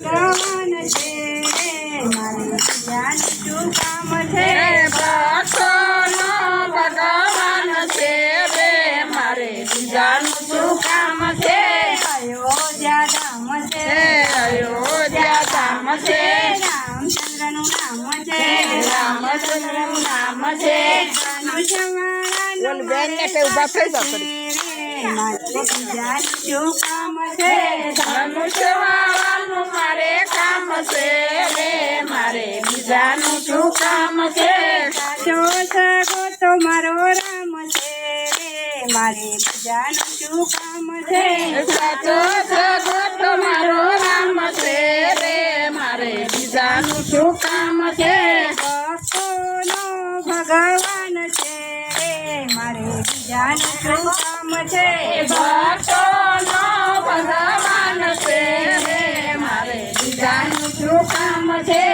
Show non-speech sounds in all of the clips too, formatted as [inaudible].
ભગવાન છે મારે બીજાનું શું કામ છે? ભક્તોનો ભગવાન છે રે મારે બીજાનું શું કામ છે? અયોધ્યા ધામ છે અયોધ્યા ધામ છે. રામચંદ્રનું નામ છે. રામચંદ્રનું નામ છે. ઊભા થઈ મારે બીજાનું શું કામ છે? છે રે મારે બીજાનું શું કામ છે? સાચો સગો તો મારો રામ છે રે મારે બીજાનું શું કામ છે? સાચો સગો તો મારો રામ છે રે મારે બીજાનું શું કામ છે? ભક્તોનો ભગવાન છે રે મારે બીજાનું શું કામ છે? ભક્તોનો શું કામ છે?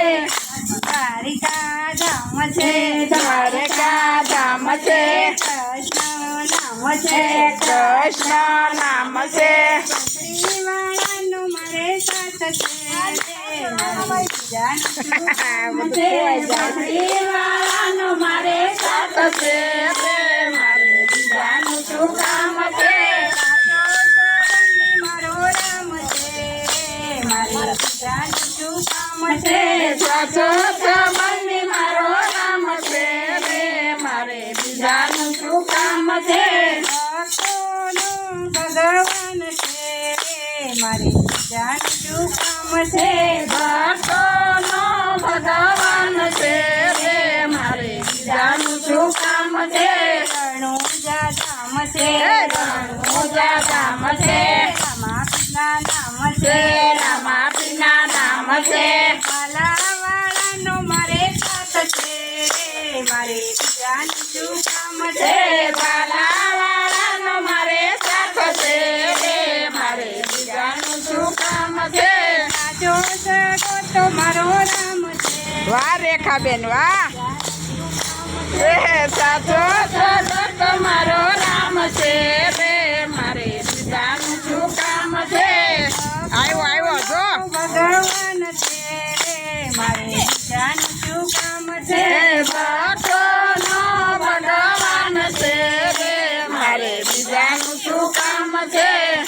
દ્વારિકા ધામ છે? દ્વારકા ધામ છે? કૃષ્ણ નામ છે? કૃષ્ણ નામ છે? શ્રીવાળાનો મારે સાથ છે. [laughs] મારે સાથ છે. છે સાચો સંબંધી મારો રામ છે રે મારે બીજાનું શું કામ છે? ભગવાન છે મારે બીજાનું શું કામ છે? ભક્તોનો ભગવાન છે રે મારે બીજાનું શું કામ છે? રણુજા ધામ છે રણુજા ધામ છે. રામાપીના નામ છે. છે છે વાલાવાળાનો મારે સાથ છે. મારે બીજાનું શું કામ છે? મારે સાથ છે. મારે બીજાનું શું કામ છે? સાચો સગો તો મારો રામ છે. વાહ રેખાબેન વાહ. સાચો છે.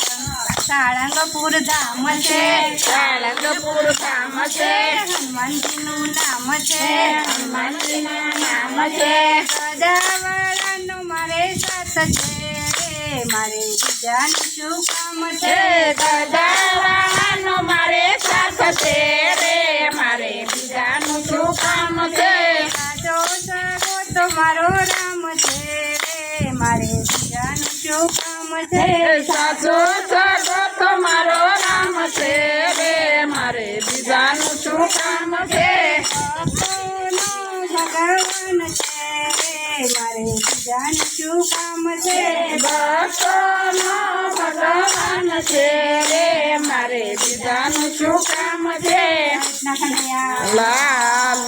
સાળંગપુર ધામ છે. સાળંગપુર ધામ છે. હનુમાનજીનું નામ છે. હનુમાનજીનું નામ છે. સદાવાળાનો મારે સાથ છે. મારે બીજાનું શું કામ છે? છે મારે સાથ છે. રે મારે બીજાનું શું કામ છે? સાચો સગો તો મારો રામ છે. રે મારે બીજાનું શું કામ છે સાચો સગો તમારો રામ છે રે. મારે બીજાનું શું કામ છે? ભગવાન છે મારે બીજાનું શું કામ છે? ભક્તોનો ભગવાન છે રે. મારે બીજાનું શું કામ છે? લાલ